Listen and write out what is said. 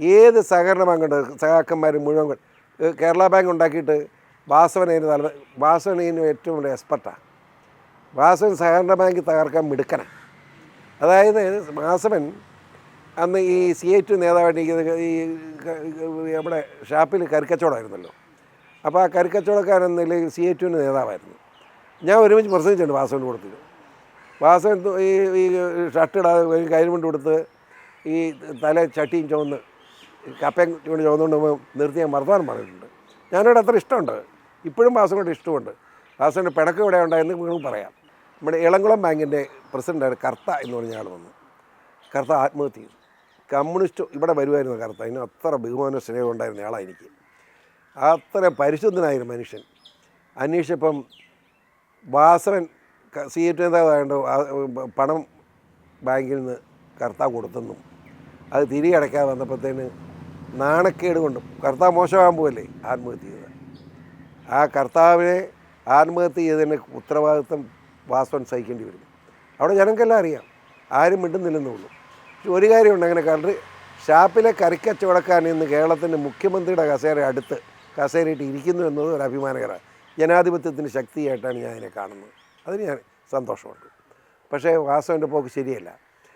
ഏത് സഹകരണ ബാങ്കുണ്ട് സഹാക്കന്മാർ മുഴുവൻ കേരള ബാങ്ക് ഉണ്ടാക്കിയിട്ട് വാസവനതിന് തല വാസവനതിന് ഏറ്റവും വലിയ എക്സ്പെർട്ടാണ് വാസവൻ സഹകരണ ബാങ്ക് തകർക്കാൻ മിടുക്കനാണ് അതായത് വാസവൻ അന്ന് ഈ സി ഐ ടു നേതാവായിട്ട് ഈ നമ്മുടെ ഷാപ്പിൽ കരിക്കച്ചവടമായിരുന്നല്ലോ അപ്പോൾ ആ കരിക്കച്ചവടക്കാരൻ സി ഐ ടുവിന്റെ നേതാവായിരുന്നു. ഞാൻ ഒരുമിച്ച് പ്രസംഗിച്ചിട്ടുണ്ട് വാസവന്റെ കൊടുത്തത് വാസവൻ ഈ ഈ ഷർട്ട് ഇടാതെ ഒരു കൈലുമുണ്ട് കൊടുത്ത് ഈ തല ചട്ടിയും ചുവന്ന് കപ്പയും കൊണ്ട് ചുവന്നുകൊണ്ട് പോകുമ്പോൾ നിർത്തി ഞാൻ പറഞ്ഞിട്ടുണ്ട് ഞാനോട് അത്ര ഇഷ്ടമുണ്ട്. ഇപ്പോഴും വാസവനോട് ഇഷ്ടമുണ്ട്. വാസവന്റെ പിണക്കം ഇവിടെ ഉണ്ടായെന്ന് നിങ്ങൾക്ക് പറയാം. നമ്മുടെ ഇളംകുളം ബാങ്കിന്റെ പ്രസിഡന്റാണ് കർത്ത എന്ന് പറഞ്ഞ ആൾ വന്നു. കർത്ത ആത്മഹത്യ ചെയ്തു. കമ്മ്യൂണിസ്റ്റ് ഇവിടെ വരുമായിരുന്നു കർത്ത. അതിന് അത്ര ബഹുമാന സ്നേഹം ഉണ്ടായിരുന്ന ആളാണ് എനിക്ക് അത്ര പരിശുദ്ധനായിരുന്നു മനുഷ്യൻ. അന്വേഷിച്ചപ്പം വാസവൻ സി എ ടി നേതാവായതുകൊണ്ട് പണം ബാങ്കിൽ നിന്ന് കർത്താവ് കൊടുത്തെന്നും. അത് തിരികെ അടയ്ക്കാതെ വന്നപ്പോഴത്തേന് നാണക്കേട് കൊണ്ടും കർത്താവ് മോശമാകാൻ പോകല്ലേ ആത്മഹത്യ ചെയ്ത ആ കർത്താവിനെ ആത്മഹത്യ ചെയ്തതിന് ഉത്തരവാദിത്വം വാസവൻ സഹിക്കേണ്ടി വരും. അവിടെ ജനങ്ങൾക്കെല്ലാം അറിയാം. ആരും മിണ്ടുന്നില്ലെന്നേ പക്ഷെ ഒരു കാര്യമുണ്ട് അങ്ങനെ കണ്ട് ഷാപ്പിലെ കറിക്കച്ചവടക്കാൻ ഇന്ന് കേരളത്തിന്റെ മുഖ്യമന്ത്രിയുടെ കസേര അടുത്ത് കസേരയിട്ട് ഇരിക്കുന്നു എന്നത് ഒരു അഭിമാനകരമാണ്. ജനാധിപത്യത്തിന്റെ ശക്തിയായിട്ടാണ് ഞാൻ അതിനെ കാണുന്നത്. അതിന് ഞാൻ സന്തോഷമുണ്ട്. പക്ഷേ വാസവന്റെ പോക്ക് ശരിയല്ല.